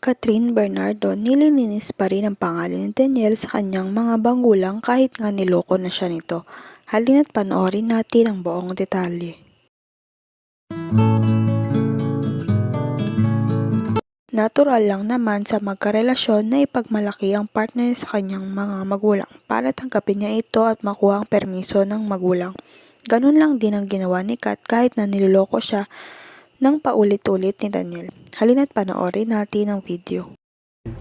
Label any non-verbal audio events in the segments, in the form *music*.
Catherine Bernardo, nililinis pa rin ang pangalan ni Daniel sa kanyang mga banggulang kahit nga niloko na siya nito. Halina't panoorin natin ang buong detalye. Natural lang naman sa magkarelasyon na ipagmalaki ang partner sa kanyang mga magulang para tanggapin niya ito at makuha ang permiso ng magulang. Ganun lang din ang ginawa ni Kat kahit na niloloko siya ng paulit-ulit ni Daniel. Halina't panoorin natin ang video.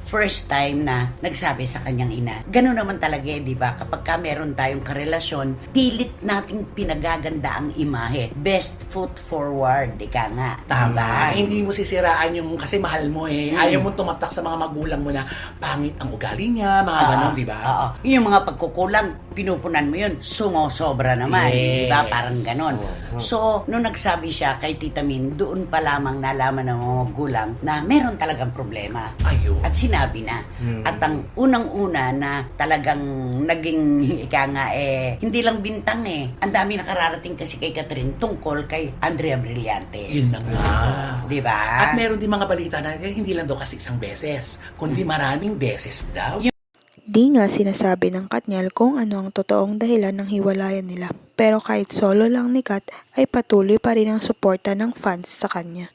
First time na nagsabi sa kanyang ina. Ganun naman talaga eh, di ba? Kapag ka meron tayong karelasyon, pilit nating pinagaganda ang imahe. Best foot forward, ika nga. Tama. Diba? Hindi mo sisiraan yung kasi mahal mo eh. Mm. Ayaw mo tumatak sa mga magulang mo na pangit ang ugali niya, mga Oo, ganon, di ba? Oo. Yung mga pagkukulang, pinupunan mo yun, sungo sobra naman. Di ba? Yes. Parang ganon. Oo. So, nung nagsabi siya kay Tita Min, doon pa lamang nalaman ng mga magulang na meron talagang problema. Ayun. At sinabi na. Hmm. At ang unang-una na talagang naging *laughs* ika nga eh, hindi lang bintang eh. Ang dami nakararating kasi kay Catherine tungkol kay Andrea Brillantes. Yun na nga. Di ba? At meron din mga balita na eh, hindi lang daw kasi isang beses, kundi maraming beses daw. Di nga sinasabi ng Katniel kung ano ang totoong dahilan ng hiwalayan nila. Pero kahit solo lang ni Kat ay patuloy pa rin ang suporta ng fans sa kanya.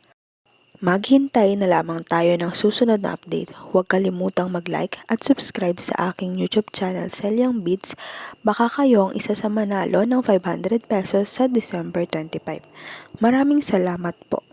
Maghintay na lamang tayo ng susunod na update. Huwag kalimutang mag-like at subscribe sa aking YouTube channel Selyang Beats. Baka kayo ang isa sa manalo ng 500 pesos sa December 25. Maraming salamat po.